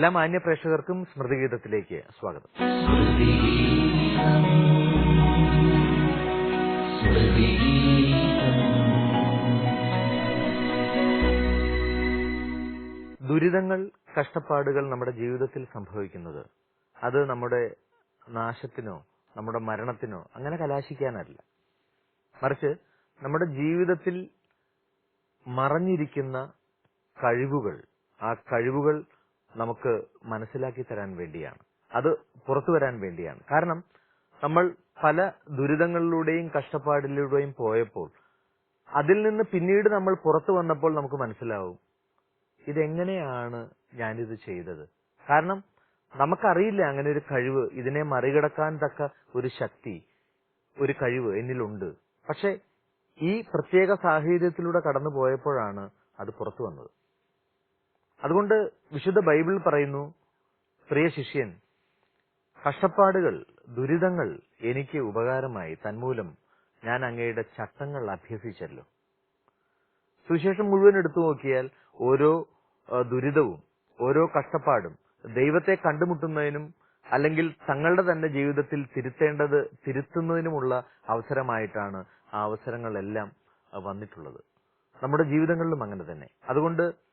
എല്ലാ മാന്യ പ്രേക്ഷകർക്കും സ്മൃതിഗീതത്തിലേക്ക് സ്വാഗതം. ദുരിതങ്ങൾ കഷ്ടപ്പാടുകൾ നമ്മുടെ ജീവിതത്തിൽ സംഭവിക്കുന്നത് അത് നമ്മുടെ നാശത്തിനോ നമ്മുടെ മരണത്തിനോ അങ്ങനെ കലാശിക്കാനല്ല. മറിച്ച് നമ്മുടെ ജീവിതത്തിൽ മറഞ്ഞിരിക്കുന്ന കഴിവുകൾ ആ കഴിവുകൾ നമുക്ക് മനസ്സിലാക്കി തരാൻ വേണ്ടിയാണ്. അത് പുറത്തു വരാൻ വേണ്ടിയാണ്. കാരണം നമ്മൾ പല ദുരിതങ്ങളിലൂടെയും കഷ്ടപ്പാടിലൂടെയും പോയപ്പോൾ അതിൽ നിന്ന് പിന്നീട് നമ്മൾ പുറത്തു വന്നപ്പോൾ നമുക്ക് മനസ്സിലാവും ഇതെങ്ങനെയാണ് ഞാനിത് ചെയ്തത്. കാരണം നമുക്കറിയില്ല അങ്ങനെ ഒരു കഴിവ് ഇതിനെ മറികടക്കാൻ തക്ക ഒരു ശക്തി ഒരു കഴിവ് എന്നിലുണ്ട്. പക്ഷെ ഈ പ്രത്യേക സാഹചര്യത്തിലൂടെ കടന്നു പോയപ്പോഴാണ് അത് പുറത്തു വന്നത്. അതുകൊണ്ട് വിശുദ്ധ ബൈബിൾ പറയുന്നു പ്രിയ ശിഷ്യൻ കഷ്ടപ്പാടുകൾ ദുരിതങ്ങൾ എനിക്ക് ഉപകാരമായി. തന്മൂലം ഞാൻ അങ്ങയുടെ ചട്ടങ്ങൾ അഭ്യസിച്ചല്ലോ. സുവിശേഷം മുഴുവൻ എടുത്തു നോക്കിയാൽ ഓരോ ദുരിതവും ഓരോ കഷ്ടപ്പാടും ദൈവത്തെ കണ്ടുമുട്ടുന്നതിനും അല്ലെങ്കിൽ തങ്ങളുടെ തന്നെ ജീവിതത്തിൽ തിരുത്തേണ്ടത് തിരുത്തുന്നതിനുമുള്ള അവസരമായിട്ടാണ് ആ അവസരങ്ങളെല്ലാം വന്നിട്ടുള്ളത്. നമ്മുടെ ജീവിതങ്ങളിലും അങ്ങനെ തന്നെ. അതുകൊണ്ട്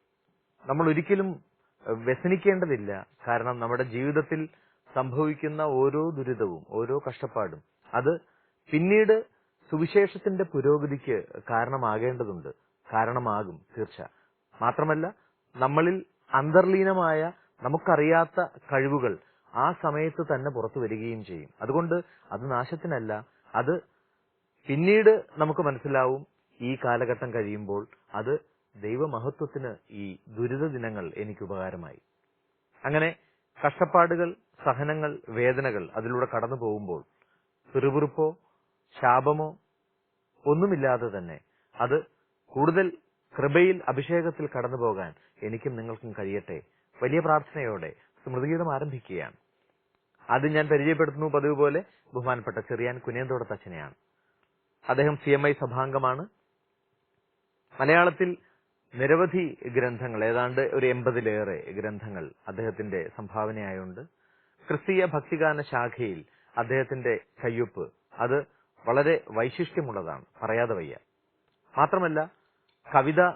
നമ്മൾ ഒരിക്കലും വ്യസനിക്കേണ്ടതില്ല. കാരണം നമ്മുടെ ജീവിതത്തിൽ സംഭവിക്കുന്ന ഓരോ ദുരിതവും ഓരോ കഷ്ടപ്പാടും അത് പിന്നീട് സുവിശേഷത്തിന്റെ പുരോഗതിക്ക് കാരണമാകേണ്ടതുണ്ട്. കാരണമാകും തീർച്ച. മാത്രമല്ല നമ്മളിൽ അന്തർലീനമായ നമുക്കറിയാത്ത കഴിവുകൾ ആ സമയത്ത് തന്നെ പുറത്തു വരികയും ചെയ്യും. അതുകൊണ്ട് അത് നാശത്തിനല്ല. അത് പിന്നീട് നമുക്ക് മനസ്സിലാവും. ഈ കാലഘട്ടം കഴിയുമ്പോൾ അത് ദൈവമഹത്വത്തിന് ഈ ദുരിത ദിനങ്ങൾ എനിക്ക് ഉപകാരമായി. അങ്ങനെ കഷ്ടപ്പാടുകൾ സഹനങ്ങൾ വേദനകൾ അതിലൂടെ കടന്നു പോകുമ്പോൾ പിറുപിറുപ്പോ ശാപമോ ഒന്നുമില്ലാതെ തന്നെ അത് കൂടുതൽ കൃപയിൽ അഭിഷേകത്തിൽ കടന്നു പോകാൻ എനിക്കും നിങ്ങൾക്കും കഴിയട്ടെ. വലിയ പ്രാർത്ഥനയോടെ സ്മൃതിഗീതം ആരംഭിക്കുകയാണ്. അത് ഞാൻ പരിചയപ്പെടുത്തുന്നു പതിവ് പോലെ ബഹുമാനപ്പെട്ട ചെറിയാൻ കുനേന്തോടത്തച്ഛനെയാണ് അദ്ദേഹം സി എം ഐ സഭാംഗമാണ്. മലയാളത്തിൽ നിരവധി ഗ്രന്ഥങ്ങൾ ഏതാണ്ട് ഒരു എൺപതിലേറെ ഗ്രന്ഥങ്ങൾ അദ്ദേഹത്തിന്റെ സംഭാവനയായുണ്ട്. ക്രിസ്തീയ ഭക്തിഗാന ശാഖയിൽ അദ്ദേഹത്തിന്റെ കയ്യൊപ്പ് അത് വളരെ വൈശിഷ്ട്യമുള്ളതാണ് പറയാതെ വയ്യ. മാത്രമല്ല കവിത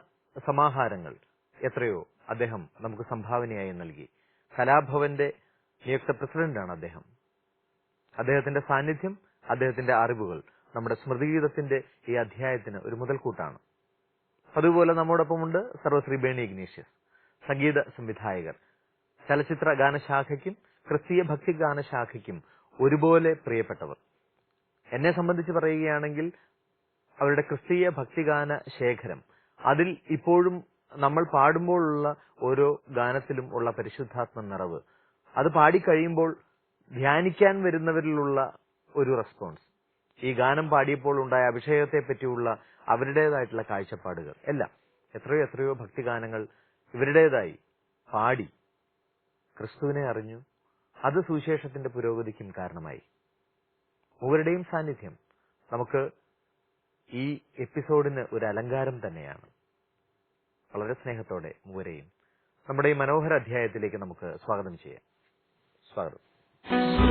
സമാഹാരങ്ങൾ എത്രയോ അദ്ദേഹം നമുക്ക് സംഭാവനയായി നൽകി. കലാഭവന്റെ നിയുക്ത പ്രസിഡന്റാണ് അദ്ദേഹം. അദ്ദേഹത്തിന്റെ സാന്നിധ്യം അദ്ദേഹത്തിന്റെ അറിവുകൾ നമ്മുടെ സ്മൃതിഗീതത്തിന്റെ ഈ അധ്യായത്തിന് ഒരു മുതൽക്കൂട്ടാണ്. അതുപോലെ നമ്മോടൊപ്പമുണ്ട് സർവശ്രീ ബേണി ഇഗ്നീഷ്യസ് സംഗീത സംവിധായകർ. ചലച്ചിത്ര ഗാനശാഖയ്ക്കും ക്രിസ്തീയ ഭക്തി ഗാനശാഖയ്ക്കും ഒരുപോലെ പ്രിയപ്പെട്ടവർ. എന്നെ സംബന്ധിച്ച് പറയുകയാണെങ്കിൽ അവരുടെ ക്രിസ്തീയ ഭക്തിഗാന ശേഖരം അതിൽ ഇപ്പോഴും നമ്മൾ പാടുമ്പോഴുള്ള ഓരോ ഗാനത്തിലും ഉള്ള പരിശുദ്ധാത്മ നിറവ്. അത് പാടിക്കഴിയുമ്പോൾ ധ്യാനിക്കാൻ വരുന്നവരിലുള്ള ഒരു റെസ്പോൺസ് ഈ ഗാനം പാടിയപ്പോൾ ഉണ്ടായ അഭിഷേകത്തെ പറ്റിയുള്ള അവരുടേതായിട്ടുള്ള കാഴ്ചപ്പാടുകൾ. എല്ലാം. എത്രയോ എത്രയോ ഭക്തിഗാനങ്ങൾ ഇവരുടേതായി പാടി ക്രിസ്തുവിനെ അറിഞ്ഞു. അത് സുവിശേഷത്തിന്റെ പുരോഗതിക്കും കാരണമായി. മൂവരുടെയും സാന്നിധ്യം നമുക്ക് ഈ എപ്പിസോഡിന് ഒരു അലങ്കാരം തന്നെയാണ്. വളരെ സ്നേഹത്തോടെ മൂവരെയും നമ്മുടെ ഈ മനോഹര അധ്യായത്തിലേക്ക് നമുക്ക് സ്വാഗതം ചെയ്യാം. സ്വാഗതം. Thank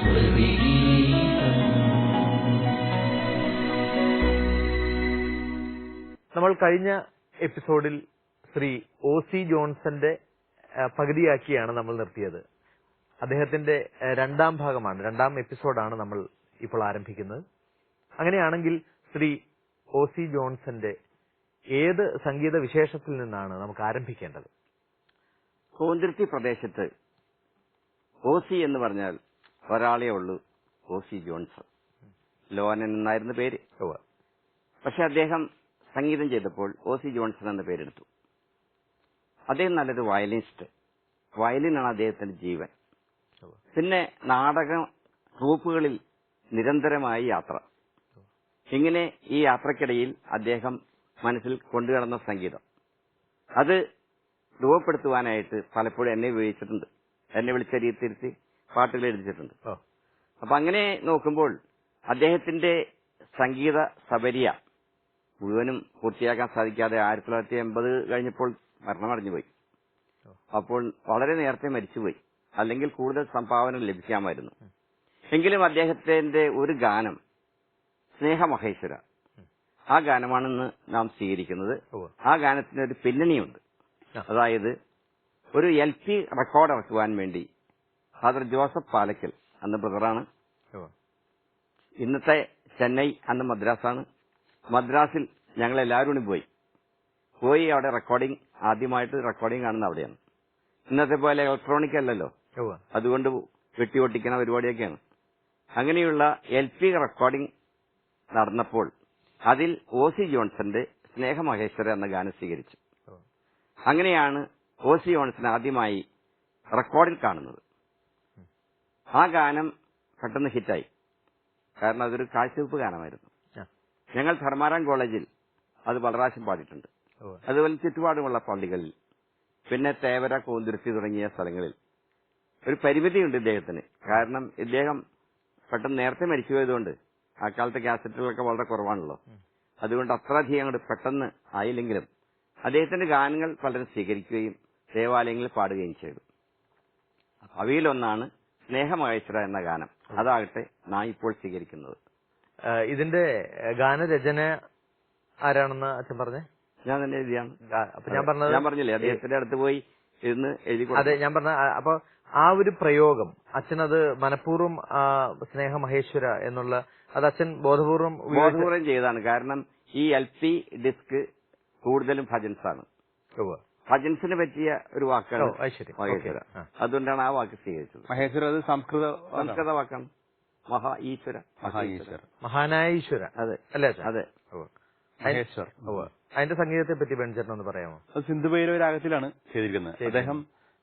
ശ്രുതിഗീതം നമ്മൾ കഴിഞ്ഞ എപ്പിസോഡിൽ ശ്രീ ഒ സി ജോൺസന്റെ പകുതിയാക്കിയാണ് നമ്മൾ നിർത്തിയത്. അദ്ദേഹത്തിന്റെ രണ്ടാം ഭാഗമാണ് രണ്ടാം എപ്പിസോഡാണ് നമ്മൾ ഇപ്പോൾ ആരംഭിക്കുന്നത്. അങ്ങനെയാണെങ്കിൽ ശ്രീ ഒ സി ജോൺസന്റെ ഏത് സംഗീത വിശേഷത്തിൽ നിന്നാണ് നമുക്ക് ആരംഭിക്കേണ്ടത്? കോന്തിർത്തി പ്രദേശത്ത് ഒ സി എന്ന് പറഞ്ഞാൽ ഒരാളേ ഉള്ളൂ ഒ സി ജോൺസൺ. ലോനൻ എന്നായിരുന്നു പേര്. പക്ഷെ അദ്ദേഹം സംഗീതം ചെയ്തപ്പോൾ ഒ സി ജോൺസൺ എന്ന പേരെടുത്തു. അദ്ദേഹം നല്ലൊരു വയലിനിസ്റ്റ്. വയലിനാണ് അദ്ദേഹത്തിന്റെ ജീവൻ. പിന്നെ നാടക ട്രൂപ്പുകളിൽ നിരന്തരമായ യാത്ര. ഇങ്ങനെ ഈ യാത്രക്കിടയിൽ അദ്ദേഹം മനസ്സിൽ കൊണ്ടുകടന്ന സംഗീതം. അത് രൂപപ്പെടുത്തുവാനായിട്ട് പലപ്പോഴും എന്നെ ഉപയോഗിച്ചിട്ടുണ്ട്. എന്നെ വിളിച്ച രീതി തിരുത്തി പാട്ടുകൾ എഴുതിച്ചിട്ടുണ്ട്. അപ്പൊ അങ്ങനെ നോക്കുമ്പോൾ അദ്ദേഹത്തിന്റെ സംഗീത സബരിയ മുഴുവനും പൂർത്തിയാക്കാൻ സാധിക്കാതെ ആയിരത്തി തൊള്ളായിരത്തി എൺപത് കഴിഞ്ഞപ്പോൾ മരണമടഞ്ഞുപോയി. അപ്പോൾ വളരെ നേരത്തെ മരിച്ചുപോയി. അല്ലെങ്കിൽ കൂടുതൽ സംഭാവന ലഭിക്കാമായിരുന്നു. എങ്കിലും അദ്ദേഹത്തിന്റെ ഒരു ഗാനം സ്നേഹമഹേശ്വര ആ ഗാനമാണെന്ന് നാം സ്വീകരിക്കുന്നത്. ആ ഗാനത്തിന് ഒരു പിന്നണിയുണ്ട്. അതായത് ഒരു എൽ പി റെക്കോർഡ് ഇറക്കുവാൻ വേണ്ടി ഫാദർ ജോസഫ് പാലക്കൽ അന്ന് ബ്രദറാണ്. ഇന്നത്തെ ചെന്നൈ അന്ന് മദ്രാസാണ്. മദ്രാസിൽ ഞങ്ങൾ എല്ലാവരും കൂടി പോയി. പോയി അവിടെ റെക്കോർഡിംഗ് ആദ്യമായിട്ട് റെക്കോർഡിംഗ് കാണുന്ന അവിടെയാണ്. ഇന്നത്തെ പോലെ ഇലക്ട്രോണിക് അല്ലല്ലോ. അതുകൊണ്ട് അതുകൊണ്ട് വെട്ടിയൊട്ടിക്കുന്ന പരിപാടിയൊക്കെയാണ്. അങ്ങനെയുള്ള എൽ പി റെക്കോർഡിംഗ് നടന്നപ്പോൾ അതിൽ ഒ സി ജോൺസന്റെ സ്നേഹമഹേശ്വര എന്ന ഗാനം സ്വീകരിച്ചു. അങ്ങനെയാണ് ഒ സി ജോൺസൺ ആദ്യമായി റെക്കോർഡിൽ കാണുന്നത്. ആ ഗാനം പെട്ടെന്ന് ഹിറ്റായി കാരണം അതൊരു കാഴ്ചവെപ്പ് ഗാനമായിരുന്നു. ഞങ്ങൾ ധർമാരാം കോളേജിൽ അത് വളരാശം പാടിയിട്ടുണ്ട്. അതുപോലെ ചുറ്റുപാടുമുള്ള പള്ളികളിൽ പിന്നെ തേവര കോന്തുരുത്തി തുടങ്ങിയ സ്ഥലങ്ങളിൽ. ഒരു പരിമിതിയുണ്ട് ഇദ്ദേഹത്തിന്. കാരണം ഇദ്ദേഹം പെട്ടെന്ന് നേരത്തെ മരിച്ചുപോയതുകൊണ്ട് ആ കാലത്തെ കാസറ്റുകളൊക്കെ വളരെ കുറവാണല്ലോ. അതുകൊണ്ട് അത്ര അധികം അങ്ങോട്ട് പെട്ടെന്ന് ആയില്ലെങ്കിലും അദ്ദേഹത്തിന്റെ ഗാനങ്ങൾ പലരും സ്വീകരിക്കുകയും ദേവാലയങ്ങളിൽ പാടുകയും ചെയ്തു. അവയിലൊന്നാണ് സ്നേഹമഹേശ്വര എന്ന ഗാനം. അതാകട്ടെ നാം ഇപ്പോൾ സ്വീകരിക്കുന്നത്. ഇതിന്റെ ഗാനരചന ആരാണെന്ന് അച്ഛൻ പറഞ്ഞേ? ഞാൻ തന്നെ എഴുതിയാണ്. അപ്പൊ ഞാൻ പറഞ്ഞത് ഞാൻ പറഞ്ഞില്ലേ അദ്ദേഹത്തിന്റെ അടുത്ത് പോയി ഇരുന്ന് എഴുതി അതെ ഞാൻ പറഞ്ഞ അപ്പൊ ആ ഒരു പ്രയോഗം അച്ഛനത് മനഃപൂർവം സ്നേഹ മഹേശ്വര എന്നുള്ള അത് അച്ഛൻ ബോധപൂർവം ബോധപൂർവം ബോധപൂർവം ചെയ്തതാണ്. കാരണം ഈ എൽ പി ഡിസ്ക് കൂടുതലും ഭജൻസ് ആണ്. ഭജൻസിന് പറ്റിയ ഒരു വാക്കാണ് ഓ, ശരി. മഹേശ്വര. അതുകൊണ്ടാണ് ആ വാക്ക് സ്വീകരിച്ചത്. മഹേശ്വര അത് സംസ്കൃത സംസ്കൃത വാക്കാണ്. മഹാ ഈശ്വര മഹാ മഹാനായ ഈശ്വര. അതെ അല്ലേ അതെ. മഹേശ്വർ അതിന്റെ സംഗീതത്തെ പറ്റി ബെഞ്ചേട്ടൻ ഒന്ന് പറയാമോ? അത് സിന്ധുഭൈരവ രാഗത്തിലാണ് ചെയ്തിരിക്കുന്നത്. അദ്ദേഹം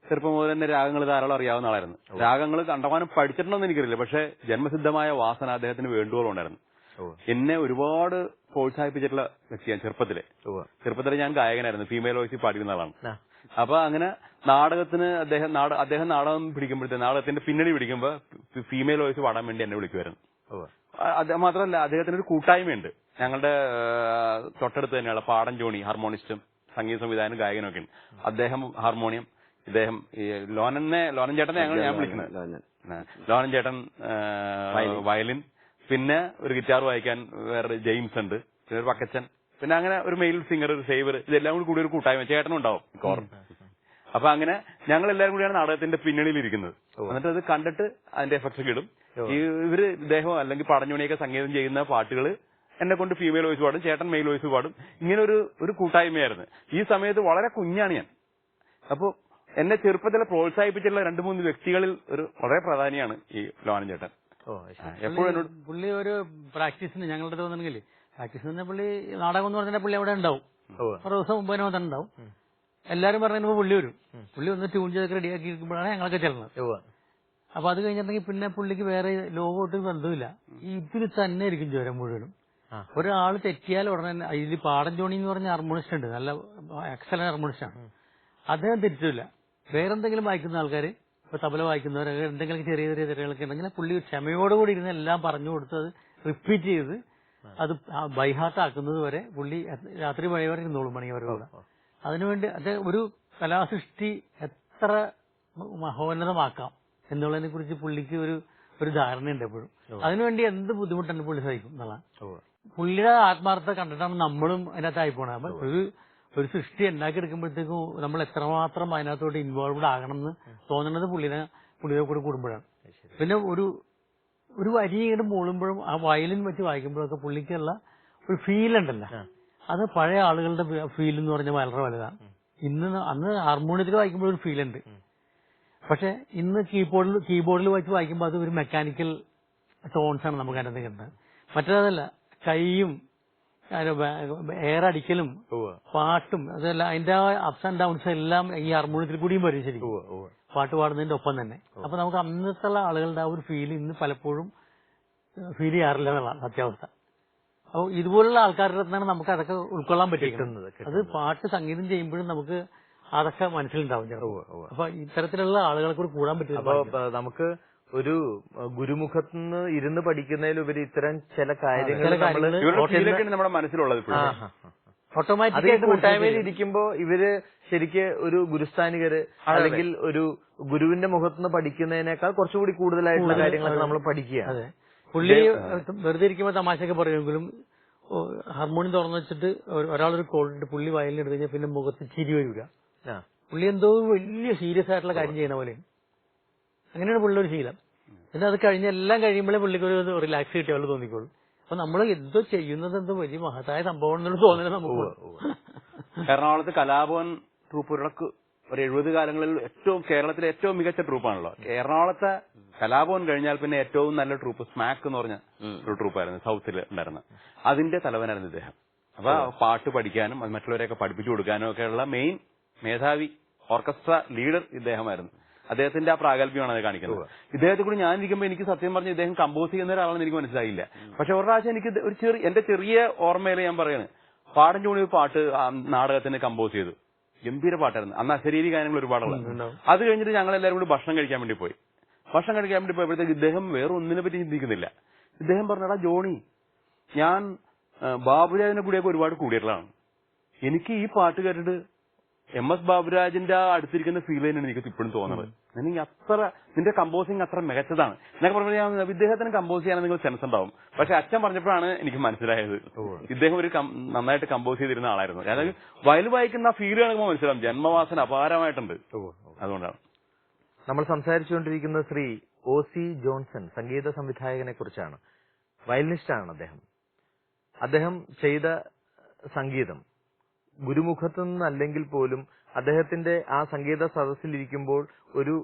ചെറുപ്പം മുതൽ തന്നെ രാഗങ്ങൾ ധാരാളം അറിയാവുന്ന ആളായിരുന്നു. രാഗങ്ങൾ കണ്ടമാനം പഠിച്ചിട്ടുണ്ടെന്ന് എനിക്കറിയില്ല. പക്ഷെ ജന്മസിദ്ധമായ വാസന അദ്ദേഹത്തിന് വേണ്ടുവോളം ഉണ്ടായിരുന്നു എന്നെ ഒരുപാട് പ്രോത്സാഹിപ്പിച്ചിട്ടുള്ള വ്യക്തിയാണ് ചെറുപ്പത്തിലെ. ചെറുപ്പത്തിലെ ചെറുപ്പത്തിൽ ഞാൻ ഗായകനായിരുന്നു. ഫീമെയിൽ വോയിസിൽ പാടിക്കുന്ന ആളാണ്. അപ്പൊ അങ്ങനെ നാടകത്തിന് അദ്ദേഹം അദ്ദേഹം നാടകം പിടിക്കുമ്പോഴത്തെ നാടകത്തിന്റെ പിന്നണി പിടിക്കുമ്പോ ഫീമെയിൽ വോയിസ് പാടാൻ വേണ്ടി എന്നെ വിളിക്കുമായിരുന്നു അത് മാത്രമല്ല അദ്ദേഹത്തിന് ഒരു കൂട്ടായ്മയുണ്ട്. ഞങ്ങളുടെ തൊട്ടടുത്ത് തന്നെയുള്ള പാടൻ ജോണി ഹാർമോണിസ്റ്റും സംഗീത സംവിധായകനും ഗായകനും ഒക്കെ ഉണ്ട്. അദ്ദേഹം ഹാർമോണിയം ഇദ്ദേഹം ലോനനെ ലോനൻ ചേട്ടനെ ഞങ്ങൾ ഞാൻ വിളിക്കുന്നത്. ലോനൻ. ചേട്ടൻ വയലിൻ. വയലിൻ. പിന്നെ ഒരു ഗിറ്റാർ വായിക്കാൻ വേറെ ജെയിംസ് ഉണ്ട്. പിന്നെ ഒരു പക്കച്ചൻ. പിന്നെ അങ്ങനെ ഒരു മെയിൽ സിംഗർ ഒരു സേവർ ഇതെല്ലാം കൂടി കൂടി ഒരു കൂട്ടായ്മ. ചേട്ടനുണ്ടാവും കോർ അപ്പൊ അങ്ങനെ ഞങ്ങൾ എല്ലാവരും കൂടിയാണ് നാടകത്തിന്റെ പിന്നണിയിൽ ഇരിക്കുന്നത് എന്നിട്ട് അത് കണ്ടിട്ട് അതിന്റെ എഫക്ട്സ് ഇടും. ഈ ഇവർ ഇദ്ദേഹം അല്ലെങ്കിൽ പടഞ്ഞുണിയൊക്കെ സംഗീതം ചെയ്യുന്ന പാട്ടുകൾ എന്നെ കൊണ്ട് ഫീമെയിൽ വോയിസ് പാടും ചേട്ടൻ മെയിൽ വോയിസ് പാടും. ഇങ്ങനെ ഒരു ഒരു കൂട്ടായ്മയായിരുന്നു. ഈ സമയത്ത് വളരെ കുഞ്ഞാണ് ഞാൻ. അപ്പോ എന്നെ ചെറുപ്പത്തിൽ പ്രോത്സാഹിപ്പിച്ചിട്ടുള്ള രണ്ട് മൂന്ന് വ്യക്തികളിൽ ഒരു വളരെ പ്രധാനിയാണ് ഈ ലോനൻ ചേട്ടൻ. എപ്പോഴും എന്നോട് പുള്ളി ഒരു പ്രാക്ടീസിന് ഞങ്ങളുടെ തോന്നണമെങ്കിൽ പ്രാക്ടീസ് തന്നെ പുള്ളി നാടകം എന്ന് പറഞ്ഞാൽ പുള്ളി അവിടെ ഉണ്ടാവും. ഒരു ദിവസം മുമ്പ് തന്നെ വന്നിട്ടുണ്ടാവും. എല്ലാരും പറഞ്ഞു പുള്ളി വരും. പുള്ളി വന്ന് ട്യൂൺ ചെയ്തൊക്കെ റെഡിയാക്കി ഇരിക്കുമ്പോഴാണ് ഞങ്ങളൊക്കെ ചെല്ലുന്നത്. അപ്പൊ അത് കഴിഞ്ഞിട്ടുണ്ടെങ്കിൽ പിന്നെ പുള്ളിക്ക് വേറെ ലോകമായിട്ട് ബന്ധമില്ല ഇതിൽ തന്നെ ആയിരിക്കും ജ്വരം മുഴുവനും ഒരാൾ തെറ്റിയാൽ ഉടനെ ഇതിൽ പാടൻ ജോണി എന്ന് പറഞ്ഞ ഹാർമോണിസ്റ്റ് ഉണ്ട്. നല്ല എക്സലന്റ് ഹാർമോണിസ്റ്റ് ആണ്. അദ്ദേഹം വേറെ എന്തെങ്കിലും വായിക്കുന്ന ആൾക്കാർ ഇപ്പൊ തബല വായിക്കുന്നവർ എന്തെങ്കിലും ചെറിയ ചെറിയ തെറ്റുകളൊക്കെ ഉണ്ടെങ്കിൽ പുള്ളി ക്ഷമയോടുകൂടി ഇരുന്ന് എല്ലാം പറഞ്ഞു കൊടുത്തത് റിപ്പീറ്റ് ചെയ്ത് അത് ബൈഹാർട്ട് ആക്കുന്നത് വരെ പുള്ളി രാത്രി വരെ ഇരുന്നോളും മണി വരെ അതിനുവേണ്ടി അദ്ദേഹം ഒരു കലാസൃഷ്ടി എത്ര മഹോന്നതമാക്കാം എന്നുള്ളതിനെ കുറിച്ച് പുള്ളിക്ക് ഒരു ഒരു ധാരണയുണ്ട് എപ്പോഴും. അതിനുവേണ്ടി എന്ത് ബുദ്ധിമുട്ടാണ് പുള്ളി സഹിക്കും എന്നുള്ളതാണ്. പുള്ളിയുടെ ആത്മാർത്ഥത കണ്ടിട്ടാണ് നമ്മളും അതിനകത്തായി പോണത്. അപ്പൊ ഒരു ഒരു സൃഷ്ടി ഉണ്ടാക്കി എടുക്കുമ്പോഴത്തേക്കും നമ്മൾ എത്രമാത്രം അതിനകത്തോട്ട് ഇൻവോൾവ്ഡ് ആകണം എന്ന് തോന്നുന്നത് പുള്ളിനെ പുള്ളിയെ കൂടെ കൂടുമ്പോഴാണ്. പിന്നെ ഒരു ഒരു വരി ഇങ്ങോട്ട് മൂളുമ്പോഴും ആ വയലിൻ വെച്ച് വായിക്കുമ്പോഴൊക്കെ പുള്ളിക്കുള്ള ഒരു ഫീൽ ഉണ്ടല്ലോ. അത് പഴയ ആളുകളുടെ ഫീൽ എന്ന് പറഞ്ഞ വളരെ വലുതാണ് ഇന്ന് അന്ന് ഹാർമോണിയത്തിൽ വായിക്കുമ്പോൾ ഒരു ഫീൽ ഉണ്ട്. പക്ഷെ ഇന്ന് കീബോർഡിൽ കീബോർഡിൽ വെച്ച് വായിക്കുമ്പോൾ അത് ഒരു മെക്കാനിക്കൽ ടോൺസ് ആണ് നമുക്ക് അതിനകത്ത് കിട്ടുന്നത്. മറ്റേതല്ല കൈയും എയർ അടിക്കലും പാട്ടും അതല്ല അതിന്റെ അപ്സ് ആൻഡ് ഡൗൺസ് എല്ലാം ഈ ഹാർമോണിയത്തിൽ കൂടിയും വരും ശരിക്കും. പാട്ട് പാടുന്നതിന്റെ ഒപ്പം തന്നെ. അപ്പൊ നമുക്ക് അന്നത്തെ ആളുകളുടെ ആ ഒരു ഫീൽ ഇന്ന് പലപ്പോഴും ഫീൽ ചെയ്യാറില്ല എന്നുള്ളതാണ് സത്യാവസ്ഥ. ഇതുപോലുള്ള ആൾക്കാരുടെ അടുത്താണ് നമുക്ക് അതൊക്കെ ഉൾക്കൊള്ളാൻ പറ്റിയിട്ടുള്ളത് പറ്റുന്നത് അത് പാട്ട് സംഗീതം ചെയ്യുമ്പോഴും നമുക്ക് അതൊക്കെ മനസ്സിലുണ്ടാവും. അപ്പൊ ഇത്തരത്തിലുള്ള ആളുകളെ കൂടി കൂടാൻ പറ്റും അപ്പൊ നമുക്ക് ഒരു ഗുരുമുഖത്ത് നിന്ന് ഇരുന്ന് പഠിക്കുന്നതിലുപരി ഇത്തരം ചില കാര്യങ്ങൾ നമ്മുടെ മനസ്സിലുള്ളത് ഇപ്പോഴും. ആ, ആ, ആ. അത് ഓട്ടോമാറ്റിക് ഈ ആയിട്ട് കൂട്ടായ്മയിൽ ഇരിക്കുമ്പോ ഇവർ ശരിക്ക് ഒരു ഗുരുസ്ഥാനികര് അല്ലെങ്കിൽ ഒരു ഗുരുവിന്റെ മുഖത്തുനിന്ന് പഠിക്കുന്നതിനേക്കാൾ കുറച്ചുകൂടി കൂടുതലായിട്ടുള്ള കൂടുതൽ, കാര്യങ്ങളൊക്കെ. നമ്മൾ പഠിക്കുകയാണ്. അതെ. പുള്ളി വെറുതെ ഇരിക്കുമ്പോ തമാശയൊക്കെ പറയുമെങ്കിലും ഹാർമോണിയം തുറന്നു വെച്ചിട്ട് ഒരു- ഒരാളൊരു കോളിട്ട് പുള്ളി വയലിൻ എടുത്തു കഴിഞ്ഞാൽ പിന്നെ മുഖത്ത് ചിരി വരിക. പുള്ളി എന്തോ വലിയ സീരിയസ് ആയിട്ടുള്ള കാര്യം ചെയ്യുന്ന പോലെ. അങ്ങനെയാണ് പുള്ളി ഒരു ശീലം. പിന്നെ അത് കഴിഞ്ഞ് എല്ലാം കഴിയുമ്പോഴേ പുള്ളിക്ക് ഒരു റിലാക്സ് കിട്ടിയാലും തോന്നിക്കോളൂ. അപ്പൊ നമ്മൾ എന്തോ ചെയ്യുന്നത് എന്തോ വലിയ മഹത്തായ സംഭവം എന്നുള്ള തോന്നൽ നമുക്ക് എറണാകുളത്ത് കലാഭവൻ ട്രൂപ്പുകൾക്ക് ഒരു എഴുപത് കാലങ്ങളിൽ ഏറ്റവും കേരളത്തിലെ ഏറ്റവും മികച്ച ട്രൂപ്പാണല്ലോ. എറണാകുളത്തെ കലാഭവൻ കഴിഞ്ഞാൽ പിന്നെ ഏറ്റവും നല്ല ട്രൂപ്പ് സ്മാക്ക് എന്ന് പറഞ്ഞ ഒരു ട്രൂപ്പായിരുന്നു സൗത്തിൽ ഉണ്ടായിരുന്നു. അതിന്റെ തലവനായിരുന്നു ഇദ്ദേഹം. അപ്പൊ പാട്ട് പഠിക്കാനും അത് മറ്റുള്ളവരെയൊക്കെ പഠിപ്പിച്ചു കൊടുക്കാനും ഒക്കെയുള്ള മെയിൻ മേധാവി ഓർക്കസ്ട്ര ലീഡർ ഇദ്ദേഹമായിരുന്നു. അദ്ദേഹത്തിന്റെ ആ പ്രാഗൽഭ്യമാണ് അത് കാണിക്കുന്നത്. ഇദ്ദേഹത്തെ കൂടി ഞാൻ ഇരിക്കുമ്പോൾ എനിക്ക് സത്യം പറഞ്ഞ് ഇദ്ദേഹം കമ്പോസ് ചെയ്യുന്ന ഒരാളാണെന്ന് എനിക്ക് മനസ്സിലായില്ല. പക്ഷെ ഒരു പ്രാവശ്യം എനിക്ക് ഒരു ചെറിയ എന്റെ ചെറിയ ഓർമ്മയിൽ ഞാൻ പറയുന്നത് പാടൻ ചൂണി ഒരു പാട്ട് നാടകത്തിന് കമ്പോസ് ചെയ്തു. ഗംഭീര പാട്ടായിരുന്നു. അന്ന് അശരീരി ഗാനങ്ങൾ ഒരുപാടുള്ളത് അത് കഴിഞ്ഞിട്ട് ഞങ്ങൾ എല്ലാവരും കൂടി ഭക്ഷണം കഴിക്കാൻ വേണ്ടി പോയി. ഭക്ഷണം കഴിക്കാൻ വേണ്ടി പോയപ്പോഴത്തേക്ക് ഇദ്ദേഹം വേറെ ഒന്നിനെ പറ്റി ചിന്തിക്കുന്നില്ല. ഇദ്ദേഹം പറഞ്ഞടാ ജോണി ഞാൻ ബാബുരാജിനെ കൂടിയൊക്കെ ഒരുപാട് കൂടിയിട്ടുള്ളതാണ്. എനിക്ക് ഈ പാട്ട് കേട്ടിട്ട് എം എസ് ബാബുരാജിന്റെ ആ അടുത്തിരിക്കുന്ന ഫീൽ തന്നെയാണ് എനിക്ക് ഇപ്പോഴും തോന്നുന്നത്. എനിക്ക് അത്ര നിന്റെ കമ്പോസിങ് അത്ര മികച്ചതാണ്. എന്നൊക്കെ പറഞ്ഞാൽ ഇദ്ദേഹത്തിന് കമ്പോസ് ചെയ്യാൻ നിങ്ങൾ സെൻസ് ഉണ്ടാവും. പക്ഷെ അച്ഛൻ പറഞ്ഞപ്പോഴാണ് എനിക്ക് മനസ്സിലായത്. ഇദ്ദേഹം ഒരു നന്നായിട്ട് കമ്പോസ് ചെയ്തിരുന്ന ആളായിരുന്നു. അതായത് വയൽ വായിക്കുന്ന ഫീൽ കാണുമ്പോൾ മനസ്സിലാവും ജന്മവാസന അപാരമായിട്ടുണ്ട്. അതുകൊണ്ടാണ്. നമ്മൾ സംസാരിച്ചുകൊണ്ടിരിക്കുന്ന ശ്രീ ഒ സി ജോൺസൺ സംഗീത സംവിധായകനെ കുറിച്ചാണ് വയലിനിസ്റ്റാണ് അദ്ദേഹം. അദ്ദേഹം ചെയ്ത സംഗീതം. ഗുരുമുഖത്തു നിന്നല്ലെങ്കിൽ പോലും അദ്ദേഹത്തിന്റെ ആ സംഗീത സദസ്സിലിരിക്കുമ്പോൾ ഒരു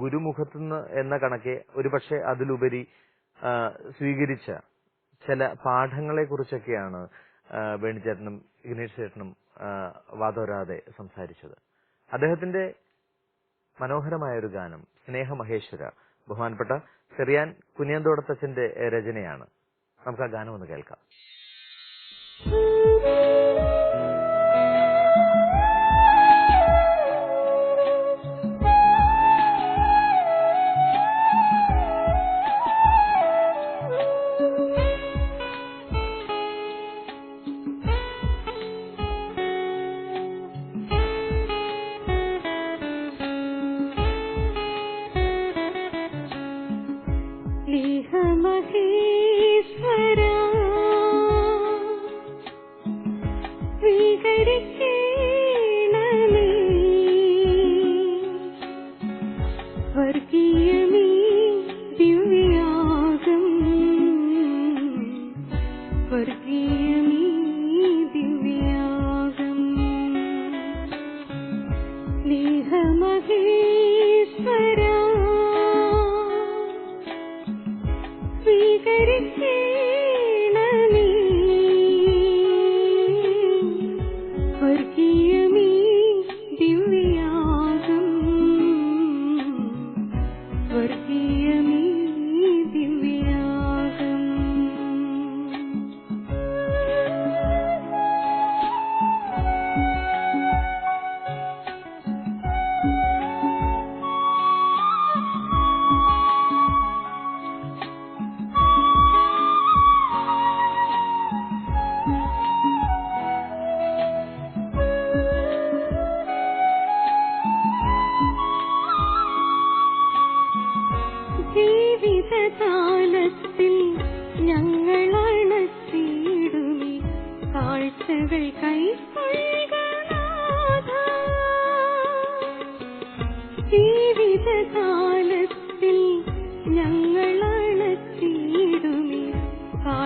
ഗുരുമുഖത്തുനിന്ന് എന്ന കണക്കെ ഒരുപക്ഷെ അതിലുപരി സ്വീകരിച്ച ചില പാഠങ്ങളെ കുറിച്ചൊക്കെയാണ് വേണിച്ചേട്ടനും ഇഗ്നേഷ് ചേട്ടനും വാതോരാതെ സംസാരിച്ചത്. അദ്ദേഹത്തിന്റെ മനോഹരമായ ഒരു ഗാനം സ്നേഹമഹേശ്വര ബഹുമാനപ്പെട്ട ചെറിയാൻ കുനിയന്തോടത്തച്ഛന്റെ രചനയാണ്. നമുക്ക് ആ ഗാനം ഒന്ന് കേൾക്കാം.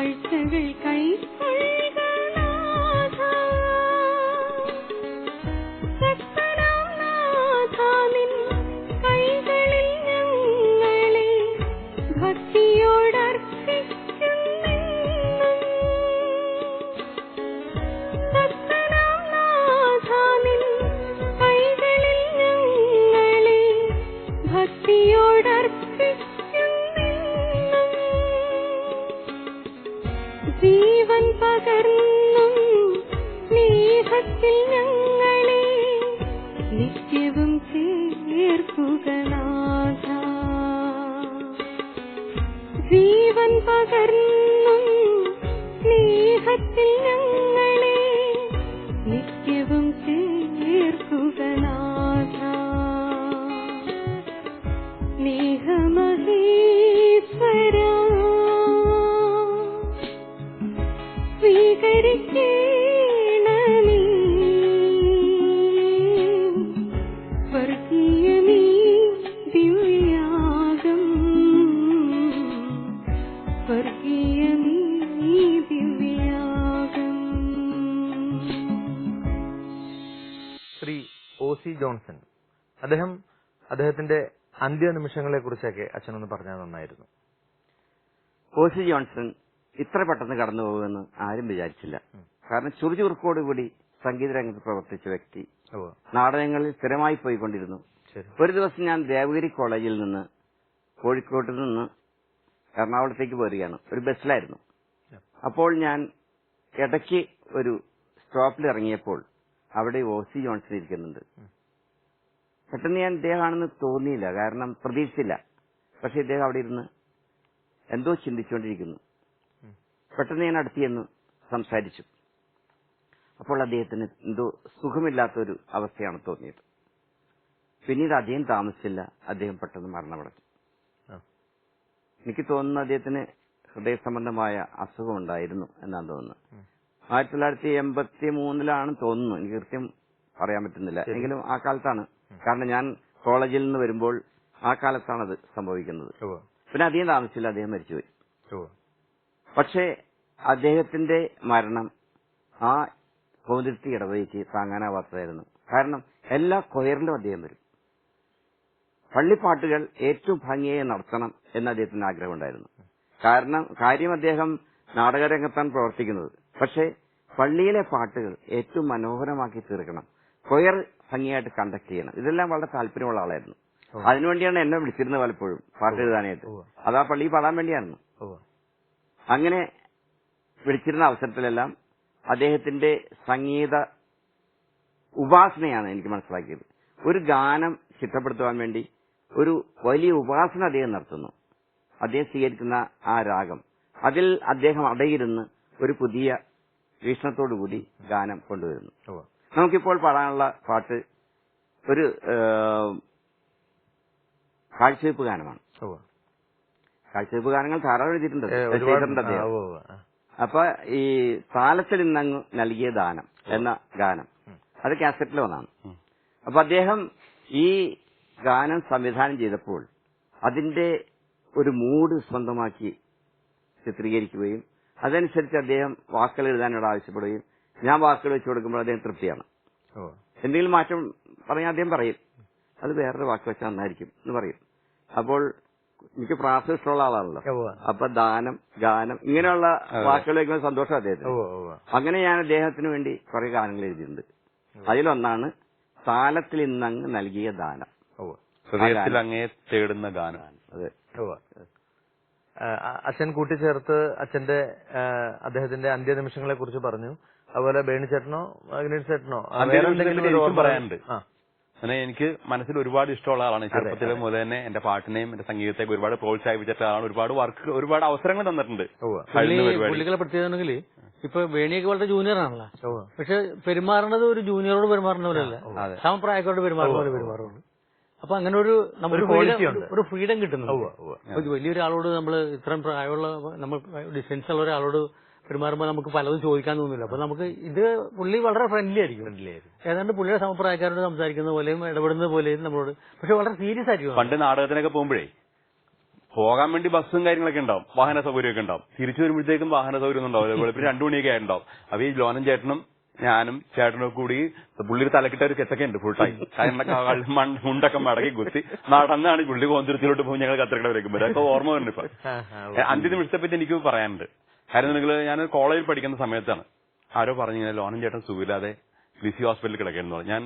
வாழ்த்துகள் கை സ്നേഹമഹേശ്വര അന്ത്യനിമിഷങ്ങളെ കുറിച്ചൊക്കെ അച്ഛനൊന്ന് പറഞ്ഞാൽ നന്നായിരുന്നു. കോശി ജോൺസൺ ഇത്ര പെട്ടെന്ന് കടന്നു പോകുമെന്ന് ആരും വിചാരിച്ചില്ല. കാരണം ചുറുചുറുക്കോടുകൂടി സംഗീത രംഗത്ത് പ്രവർത്തിച്ച വ്യക്തി നാടകങ്ങളിൽ സ്ഥിരമായി പോയിക്കൊണ്ടിരുന്നു. ഒരു ദിവസം ഞാൻ ദേവഗിരി കോളേജിൽ നിന്ന് കോഴിക്കോട്ട് നിന്ന് എറണാകുളത്തേക്ക് പോരുകയാണ്. ഒരു ബസ്സിലായിരുന്നു. അപ്പോൾ ഞാൻ ഇടയ്ക്ക് ഒരു സ്റ്റോപ്പിൽ ഇറങ്ങിയപ്പോൾ അവിടെ ഒ സി ജോൺസൺ ഇരിക്കുന്നുണ്ട്. പെട്ടെന്ന് ഞാൻ ഇദ്ദേഹമാണെന്ന് തോന്നിയില്ല. കാരണം പ്രതീക്ഷിച്ചില്ല. പക്ഷെ ഇദ്ദേഹം അവിടെ ഇരുന്ന് എന്തോ ചിന്തിച്ചുകൊണ്ടിരിക്കുന്നു. പെട്ടെന്ന് ഞാൻ അടുത്ത് ചെന്ന് സംസാരിച്ചു. അപ്പോൾ അദ്ദേഹത്തിന് എന്തോ സുഖമില്ലാത്തൊരു അവസ്ഥയാണ് തോന്നിയത്. പിന്നീട് അദ്ദേഹം താമസിച്ചില്ല. അദ്ദേഹം പെട്ടെന്ന് മരണമടഞ്ഞു. എനിക്ക് തോന്നുന്നു അദ്ദേഹത്തിന് ഹൃദയ സംബന്ധമായ അസുഖം ഉണ്ടായിരുന്നു എന്നാണ് തോന്നുന്നത്. ആയിരത്തി തൊള്ളായിരത്തി എൺപത്തി മൂന്നിലാണ് തോന്നുന്നു. എനിക്ക് കൃത്യം പറയാൻ പറ്റുന്നില്ല. എങ്കിലും ആ കാലത്താണ് കാരണം ഞാൻ കോളേജിൽ നിന്ന് വരുമ്പോൾ ആ കാലത്താണ് അത് സംഭവിക്കുന്നത് പിന്നെ അധികം താമസിച്ചില്ല അദ്ദേഹം മരിച്ചുപോയി. പക്ഷേ അദ്ദേഹത്തിന്റെ മരണം ആ കോതിർത്തി ഇടവഴിക്ക് താങ്ങാനാവാത്തതായിരുന്നു. കാരണം എല്ലാ കൊയറിലും അദ്ദേഹം വരും. പള്ളിപ്പാട്ടുകൾ ഏറ്റവും ഭംഗിയായി നടത്തണം എന്ന് അദ്ദേഹത്തിന് ആഗ്രഹമുണ്ടായിരുന്നു. കാരണം കാര്യം അദ്ദേഹം നാടകരംഗത്താണ് പ്രവർത്തിക്കുന്നത്. പക്ഷേ പള്ളിയിലെ പാട്ടുകൾ ഏറ്റവും മനോഹരമാക്കി തീർക്കണം. കൊയർ ഭംഗിയായിട്ട് കണ്ടക്ട് ചെയ്യണം. ഇതെല്ലാം വളരെ താല്പര്യമുള്ള ആളായിരുന്നു. അതിനുവേണ്ടിയാണ് എന്നെ വിളിച്ചിരുന്നത് പലപ്പോഴും. പാട്ട് എഴുതാനായിട്ട് അതാ ആ പള്ളിയിൽ പാടാൻ വേണ്ടിയായിരുന്നു. അങ്ങനെ വിളിച്ചിരുന്ന അവസരത്തിലെല്ലാം അദ്ദേഹത്തിന്റെ സംഗീത ഉപാസനയാണ് എനിക്ക് മനസ്സിലാക്കിയത്. ഒരു ഗാനം ചിട്ടപ്പെടുത്തുവാൻ വേണ്ടി ഒരു വലിയ ഉപാസന അദ്ദേഹം നടത്തുന്നു. അദ്ദേഹം സ്വീകരിക്കുന്ന ആ രാഗം. അതിൽ അദ്ദേഹം അടയിരുന്ന് ഒരു പുതിയ വീക്ഷണത്തോടുകൂടി ഗാനം കൊണ്ടുവരുന്നു. നമുക്കിപ്പോൾ പാടാനുള്ള പാട്ട് ഒരു കാഴ്ചവെപ്പ് ഗാനമാണ് കാഴ്ചവെപ്പ് ഗാനങ്ങൾ ധാരാളം എഴുതിയിട്ടുണ്ട്. അപ്പൊ ഈ താലത്തിൽ നിന്നങ്ങ് നൽകിയ ദാനം എന്ന ഗാനം. അത് കാസറ്റിൽ വന്നാണ് അപ്പൊ അദ്ദേഹം ഈ ഗാനം സംവിധാനം ചെയ്തപ്പോൾ അതിന്റെ ഒരു മൂഡ് സ്വന്തമാക്കി ചിത്രീകരിക്കുകയും അതനുസരിച്ച് അദ്ദേഹം വാക്കുകൾ എഴുതാനോട് ആവശ്യപ്പെടുകയും ഞാൻ വാക്കുകൾ വെച്ചു കൊടുക്കുമ്പോൾ അദ്ദേഹം തൃപ്തിയാണ്. ഓ. എന്തെങ്കിലും മാറ്റം പറഞ്ഞാൽ അദ്ദേഹം പറയും. അത് വേറൊരു വാക്ക് വെച്ചാൽ നന്നായിരിക്കും എന്ന് പറയും. അപ്പോൾ എനിക്ക് പ്രാർത്ഥിച്ചിട്ടുള്ള ഇഷ്ടമുള്ള ആളാണല്ലോ. അപ്പൊ ദാനം ഗാനം ഇങ്ങനെയുള്ള വാക്കുകൾ വെക്കുമ്പോൾ സന്തോഷം അദ്ദേഹത്തിന്. അങ്ങനെ ഞാൻ അദ്ദേഹത്തിന് വേണ്ടി കുറെ ഗാനങ്ങൾ എഴുതിയിട്ടുണ്ട്. അതിലൊന്നാണ് താലത്തിൽ ഇന്നങ്ങ് നൽകിയ ദാനം. ഓ ഹൃദയത്തിൽ അങ്ങേ തേടുന്ന ഗാനം. അതെ. അച്ഛൻ കൂട്ടിച്ചേർത്ത് അച്ഛന്റെ അദ്ദേഹത്തിന്റെ അന്ത്യനിമിഷങ്ങളെ കുറിച്ച് പറഞ്ഞു. അതുപോലെ ബേണി ചേട്ടനോ ചേട്ടനോ വേറെ എന്തെങ്കിലും ഒരു ഓർമ്മ പറയാനുണ്ട്. അങ്ങനെ എനിക്ക് മനസ്സിൽ ഒരുപാട് ഇഷ്ടമുള്ള ആളാണ്. ചെറുപ്പത്തിൽ അതെ. മുതൽ തന്നെ എന്റെ പാട്ടിനെയും എന്റെ സംഗീതത്തെ ഒരുപാട് പ്രോത്സാഹിപ്പിച്ചിട്ട് ആളാണ്. ഒരുപാട് വർക്ക് ഒരുപാട് അവസരങ്ങൾ തന്നിട്ടുണ്ട്. പുള്ളികളെ പ്രത്യേകത ഉണ്ടെങ്കിൽ ഇപ്പൊ വേണിയൊക്കെ വളരെ ജൂനിയർ ആണല്ലോ. പക്ഷെ പെരുമാറുന്നത് ഒരു ജൂനിയറോട് പെരുമാറുന്ന പോലെയല്ല സമപ്രായക്കാരോട് പെരുമാറുന്ന പോലെ പെരുമാറുള്ളൂ അപ്പൊ അങ്ങനെ ഒരു നമുക്ക് ഒരു ഫ്രീഡം കിട്ടുന്നു വലിയൊരാളോട് നമ്മൾ ഇത്രയും പ്രായമുള്ള നമ്മൾ ഡിസ്റ്റൻസ് ഉള്ള ഒരാളോട് പെരുമാറുമ്പോൾ നമുക്ക് പലതും ചോദിക്കാൻ തോന്നില്ല. അപ്പൊ നമുക്ക് ഇത് പുള്ളി വളരെ ഫ്രണ്ട്ലി ആയിരിക്കും. ഏതാണ്ട് പുള്ളിയുടെ സമപ്രായക്കാരോട് സംസാരിക്കുന്ന പോലെയും ഇടപെടുന്ന പോലെയും നമ്മളോട് പക്ഷെ വളരെ സീരിയസ് ആയിരിക്കും. പണ്ട് നാടകത്തിനൊക്കെ പോകുമ്പോഴേ പോകാൻ വേണ്ടി ബസ്സും കാര്യങ്ങളൊക്കെ ഉണ്ടാവും. വാഹന സൗകര്യമൊക്കെ ഉണ്ടാവും. തിരിച്ചു വരുമ്പോഴത്തേക്കും വാഹന സൗകര്യം ഉണ്ടാവില്ല. വെളുപ്പിന് രണ്ടു മണിയൊക്കെ ആയിട്ടുണ്ടാവും. അപ്പൊ ഈ ലോനം ചേട്ടനും ഞാനും ചേട്ടനും കൂടി പുള്ളിയുടെ തലക്കിട്ട ഒരു കെത്തൊക്കെ ഉണ്ട് ഫുൾ ടൈം കാരണം മണ്ണ് മുണ്ടൊക്കെ മടക്കി കുത്തി നടന്നാണ് പുള്ളി കോന്തിരത്തിലോട്ട് പോകും. ഞങ്ങൾ കത്തിരക്കട വരയ്ക്കുമ്പോൾ അതൊക്കെ ഓർമ്മ വരുന്നുണ്ട് ഇപ്പൊ. ആ, നിമിഷത്തെ പറ്റി എനിക്ക് പറയാനുണ്ട്. കാര്യം നിങ്ങൾ ഞാൻ കോളേജിൽ പഠിക്കുന്ന സമയത്താണ്. ആരോ പറഞ്ഞു ഇങ്ങനെ ലോണൻ ചേട്ടൻ സുഖമില്ലാതെ ലിസി ഹോസ്പിറ്റലിൽ കിടക്കുന്നു ഞാൻ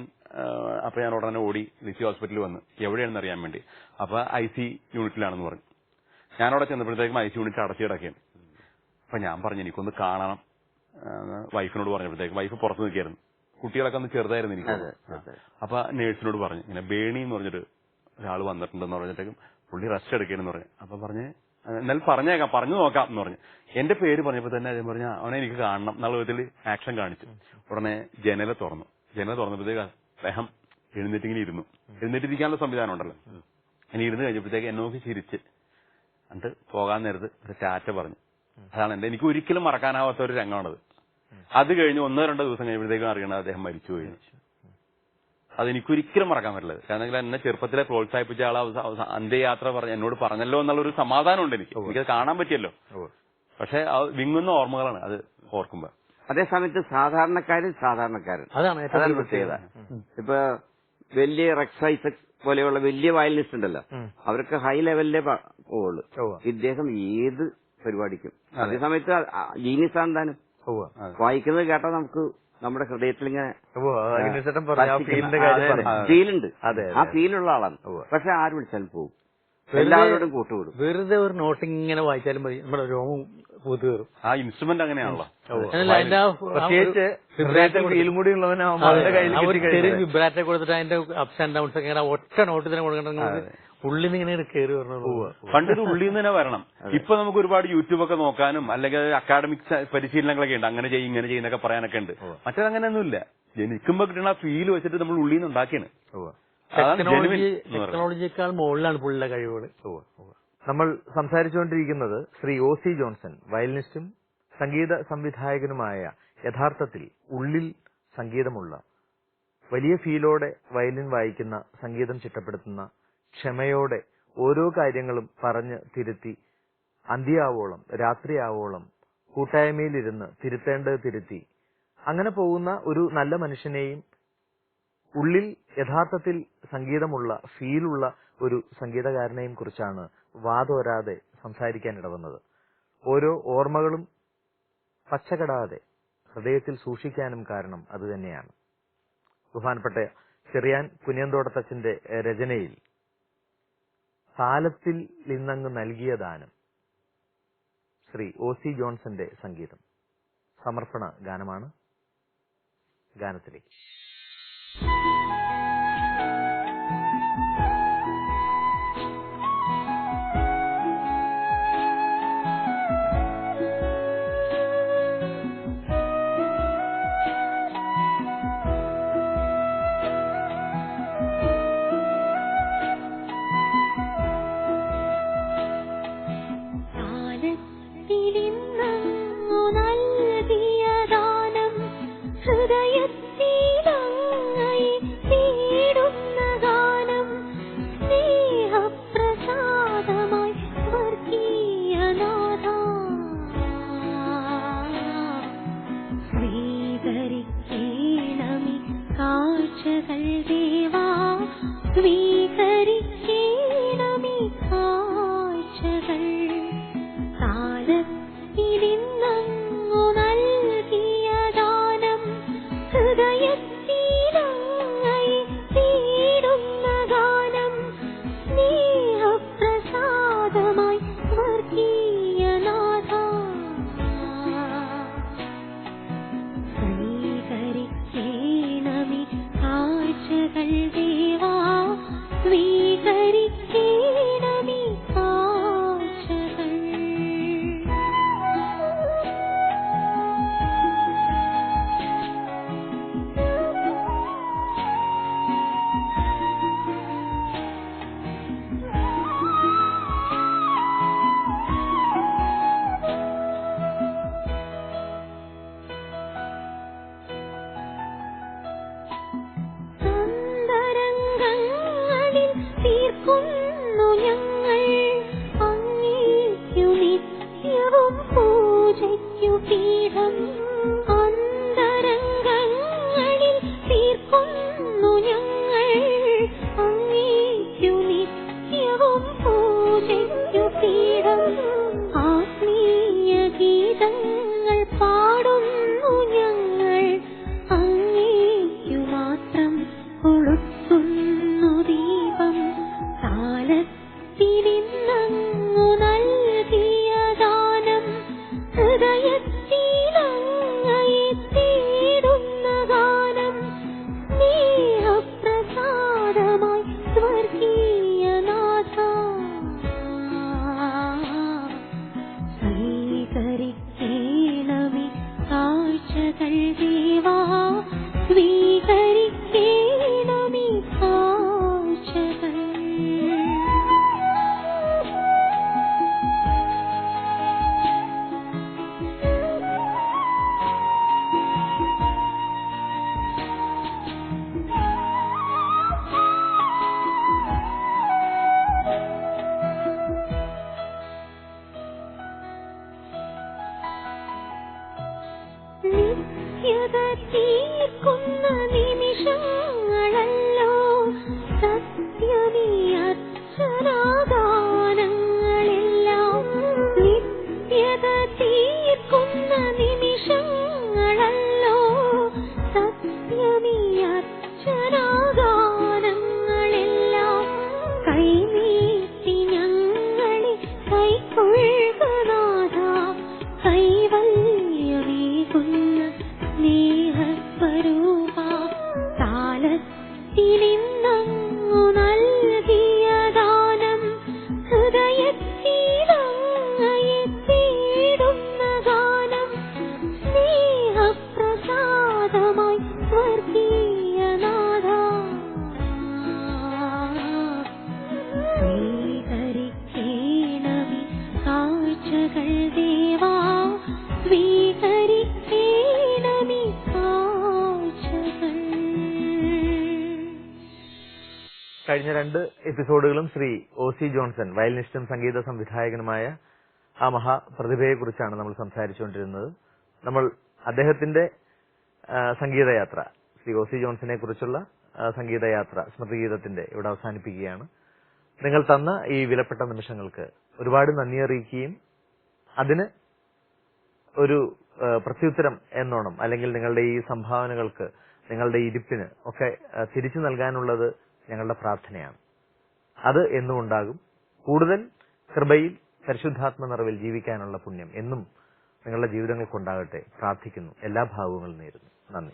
അപ്പൊ ഞാൻ ഉടനെ ഓടി ലിസി ഹോസ്പിറ്റലിൽ വന്ന് എവിടെയാണെന്ന് അറിയാൻ വേണ്ടി. അപ്പൊ ഐ സി യൂണിറ്റിലാണെന്ന് പറഞ്ഞു. ഞാൻ അവിടെ ചെന്നപ്പോഴത്തേക്കും ഐ സി യൂണിറ്റ് അടച്ചു കിടക്കുകയാണ്. അപ്പൊ ഞാൻ പറഞ്ഞു എനിക്കൊന്ന് കാണണം. വൈഫിനോട് പറഞ്ഞപ്പോഴത്തേക്ക് വൈഫ് പുറത്ത് നിൽക്കായിരുന്നു കുട്ടികളൊക്കെ ഒന്ന് ചെറുതായിരുന്നു എനിക്ക്. അപ്പൊ നേഴ്സിനോട് പറഞ്ഞു ഇങ്ങനെ ബേണി എന്ന് പറഞ്ഞിട്ട് ഒരാൾ വന്നിട്ടുണ്ടെന്ന് പറഞ്ഞിട്ടേക്കും പുള്ളി റെസ്റ്റ് എടുക്കണെന്ന് പറഞ്ഞു. അപ്പൊ പറഞ്ഞ് "ആ, എന്നാലും പറഞ്ഞേക്കാം പറഞ്ഞു നോക്കാം എന്ന് പറഞ്ഞു. എന്റെ പേര് പറഞ്ഞപ്പോ തന്നെ അദ്ദേഹം പറഞ്ഞു അവനെ എനിക്ക് കാണണം എന്നുള്ള വിധത്തിൽ ആക്ഷൻ കാണിച്ചു. ഉടനെ ജനല തുറന്നു. ജനല തുറന്നപ്പോഴത്തേക്ക് അദ്ദേഹം എഴുന്നേറ്റിങ്ങനെ ഇരുന്നു. എഴുന്നേറ്റിരിക്കാനുള്ള സംവിധാനം ഉണ്ടല്ലോ. ഇനി ഇരുന്ന് കഴിഞ്ഞപ്പോഴത്തേക്ക് എന്നെ നോക്കി ചിരിച്ച്. എന്നിട്ട് പോകാൻ നേരത്ത് ഒരു ടാറ്റ പറഞ്ഞു. അതാണ് എന്റെ എനിക്ക് ഒരിക്കലും മറക്കാനാവാത്ത ഒരു രംഗമാണത്. അത് കഴിഞ്ഞ് ഒന്നോ രണ്ടോ ദിവസം കഴിയുമ്പോഴത്തേക്കും അറിയണത് അദ്ദേഹം മരിച്ചു പോയി അത് എനിക്കൊരിക്കലും മറക്കാൻ പറ്റില്ല. കാരണം എന്നെ ചെറുപ്പത്തിലെ പ്രോത്സാഹിപ്പിച്ച ആൾ അവസ- അന്ത്യയാത്ര പറഞ്ഞ എന്നോട് പറഞ്ഞല്ലോ എന്നുള്ളൊരു സമാധാനമുണ്ട് എനിക്ക്. എനിക്കത് കാണാൻ പറ്റിയല്ലോ. പക്ഷെ അത് വിങ്ങുന്ന ഓർമ്മകളാണ് അത് ഓർക്കുമ്പോ. അതേസമയത്ത് സാധാരണക്കാരൻ സാധാരണക്കാരൻ അതാണ് പ്രത്യേകത. ഇപ്പൊ വലിയ റെക്സ് ഐസക് പോലെയുള്ള വലിയ വയലിനിസ്റ്റ് ഉണ്ടല്ലോ അവർക്ക് ഹൈ ലെവലിലെ പോവുള്ളൂ. ഇദ്ദേഹം ഏത് പരിപാടിക്കും. അതേസമയത്ത് ജീനിസ് ആണ് താനും. വായിക്കുന്നത് കേട്ടാൽ നമുക്ക് നമ്മുടെ ഹൃദയത്തിൽ ഇങ്ങനെ. ഫീലുണ്ട്. ആ ഫീലുള്ള ആളാണ്. പക്ഷെ ആര് വിളിച്ചാലും പോകും എല്ലാവരോടും കൂട്ടുകൂടും വെറുതെ ഒരു നോട്ട് ഇങ്ങനെ വായിച്ചാലും മതി. നമ്മുടെ രോമം ആ ഇൻസ്ട്രുമെന്റ് അങ്ങനെയാണല്ലോ. പ്രത്യേകിച്ച് കൂടി കൊടുത്തിട്ട് അതിന്റെ അപ്സ് ആൻഡ് ഡൗൺസ് ഒക്കെ ഒറ്റ നോട്ട് തന്നെ കൊടുക്കണമെങ്കിൽ ഉള്ളിൽ നിന്ന് ഇങ്ങനെ കയറി വരണം. പണ്ട് ഇത് ഉള്ളിൽ നിന്ന് തന്നെ വരണം. ഇപ്പൊ നമുക്ക് ഒരുപാട് യൂട്യൂബ് ഒക്കെ നോക്കാനും അല്ലെങ്കിൽ അക്കാഡമിക് പരിശീലനങ്ങളൊക്കെ ഉണ്ട്. അങ്ങനെ ചെയ്യും ഇങ്ങനെ ചെയ്യുന്നൊക്കെ പറയാനൊക്കെ ഉണ്ട്. മറ്റേത് അങ്ങനെയൊന്നുമില്ല ജനിക്കുമ്പോ കിട്ടുന്ന ആ ഫീൽ വെച്ചിട്ട് നമ്മൾ ഉള്ളിൽ നിന്ന് ഉണ്ടാക്കിയാണ്. ടെക്നോളജി. ടെക്നോളജിയേക്കാൾ മുകളിലാണ് പുള്ളിയുടെ കഴിവുകൾ നമ്മൾ സംസാരിച്ചുകൊണ്ടിരിക്കുന്നത് ശ്രീ ഒ സി ജോൺസൺ വയലിനിസ്റ്റും സംഗീത സംവിധായകനുമായ യഥാർത്ഥത്തിൽ ഉള്ളിൽ സംഗീതമുള്ള വലിയ ഫീലോടെ വയലിൻ വായിക്കുന്ന സംഗീതം ചിട്ടപ്പെടുത്തുന്ന ക്ഷമയോടെ ഓരോ കാര്യങ്ങളും പറഞ്ഞ് തിരുത്തി അന്ത്യാവോളം രാത്രിയാവോളം കൂട്ടായ്മയിലിരുന്ന് തിരുത്തേണ്ടത് തിരുത്തി അങ്ങനെ പോകുന്ന ഒരു നല്ല മനുഷ്യനെയും ഉള്ളിൽ യഥാർത്ഥത്തിൽ സംഗീതമുള്ള ഫീലുള്ള ഒരു സംഗീതകാരനെയും കുറിച്ചാണ് വാതോരാതെ സംസാരിക്കാൻ ഇടവന്നത് ഓരോ ഓർമ്മകളും പച്ചകടാതെ ഹൃദയത്തിൽ സൂക്ഷിക്കാനും കാരണം അതുതന്നെയാണ് ബഹുമാനപ്പെട്ട ചെറിയാൻ പുനിയന്തോടത്തച്ഛന്റെ രചനയിൽ താലത്തിൽ നിന്നങ്ങ് നൽകിയ ദാനം ശ്രീ ഒ സി ജോൺസന്റെ സംഗീതം. സമർപ്പണ ഗാനമാണ് ഗാനത്തിലേക്ക്. രണ്ട് എപ്പിസോഡുകളും ശ്രീ ഒ സി ജോൺസൺ വയലിനിസ്റ്റും സംഗീത സംവിധായകനുമായ ആ മഹാപ്രതിഭയെക്കുറിച്ചാണ് നമ്മൾ സംസാരിച്ചുകൊണ്ടിരുന്നത്. നമ്മൾ അദ്ദേഹത്തിന്റെ സംഗീതയാത്ര ശ്രീ ഒ സി ജോൺസനെ കുറിച്ചുള്ള സംഗീതയാത്ര സ്മൃതിഗീതത്തിന്റെ ഇവിടെ അവസാനിപ്പിക്കുകയാണ്. നിങ്ങൾ തന്ന ഈ വിലപ്പെട്ട നിമിഷങ്ങൾക്ക് ഒരുപാട് നന്ദി അറിയിക്കുകയും അതിന് ഒരു പ്രത്യുത്തരം എന്നോണം അല്ലെങ്കിൽ നിങ്ങളുടെ ഈ സംഭാവനകൾക്ക് നിങ്ങളുടെ ഇരിപ്പിന് ഒക്കെ തിരിച്ചു നൽകാനുള്ളത് ഞങ്ങളുടെ പ്രാർത്ഥനയാണ്. അത് എന്നും ഉണ്ടാകും കൂടുതൽ കൃപയിൽ പരിശുദ്ധാത്മ നിറവിൽ ജീവിക്കാനുള്ള പുണ്യം എന്നും നിങ്ങളുടെ ജീവിതങ്ങൾക്കുണ്ടാകട്ടെ. പ്രാർത്ഥിക്കുന്നു. എല്ലാ ഭാവങ്ങളും നേരുന്നു. നന്ദി.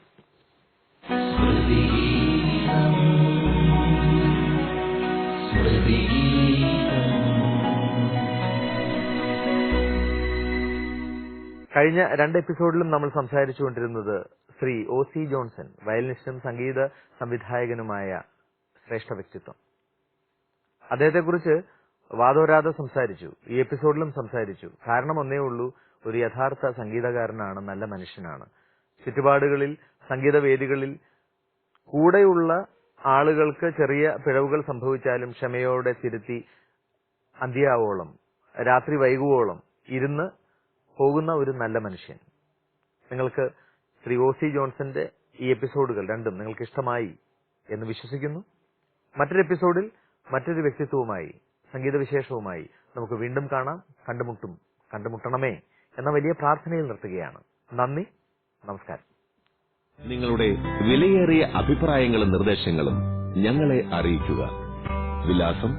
കഴിഞ്ഞ രണ്ട് എപ്പിസോഡിലും നമ്മൾ സംസാരിച്ചുകൊണ്ടിരുന്നത് ശ്രീ ഒ സി ജോൺസൺ വയലിനിസ്റ്റും സംഗീത സംവിധായകനുമായ ശ്രേഷ്ഠ വ്യക്തിത്വം. അദ്ദേഹത്തെക്കുറിച്ച് വാദോരാതെ സംസാരിച്ചു ഈ എപ്പിസോഡിലും സംസാരിച്ചു. കാരണം ഒന്നേ ഉള്ളൂ ഒരു യഥാർത്ഥ സംഗീതകാരനാണ് നല്ല മനുഷ്യനാണ്. ചുറ്റുപാടുകളിൽ സംഗീതവേദികളിൽ കൂടെയുള്ള ആളുകൾക്ക് ചെറിയ പിഴവുകൾ സംഭവിച്ചാലും ക്ഷമയോടെ തിരുത്തി അന്ത്യാവോളം രാത്രി വൈകുവോളം ഇരുന്ന് പോകുന്ന ഒരു നല്ല മനുഷ്യൻ. നിങ്ങൾക്ക് ശ്രീ ഒ സി ജോൺസന്റെ ഈ എപ്പിസോഡുകൾ രണ്ടും നിങ്ങൾക്ക് ഇഷ്ടമായി എന്ന് വിശ്വസിക്കുന്നു. മറ്റൊരു എപ്പിസോഡിൽ മറ്റൊരു വ്യക്തിത്വവുമായി സംഗീത വിശേഷവുമായി നമുക്ക് വീണ്ടും കാണാം. കണ്ടുമുട്ടും കണ്ടുമുട്ടണമേ എന്ന വലിയ പ്രാർത്ഥനയിൽ നിർത്തുകയാണ്. നന്ദി നമസ്കാരം. നിങ്ങളുടെ വിലയേറിയ അഭിപ്രായങ്ങളും നിർദ്ദേശങ്ങളും ഞങ്ങളെ അറിയിക്കുക. വിലാസം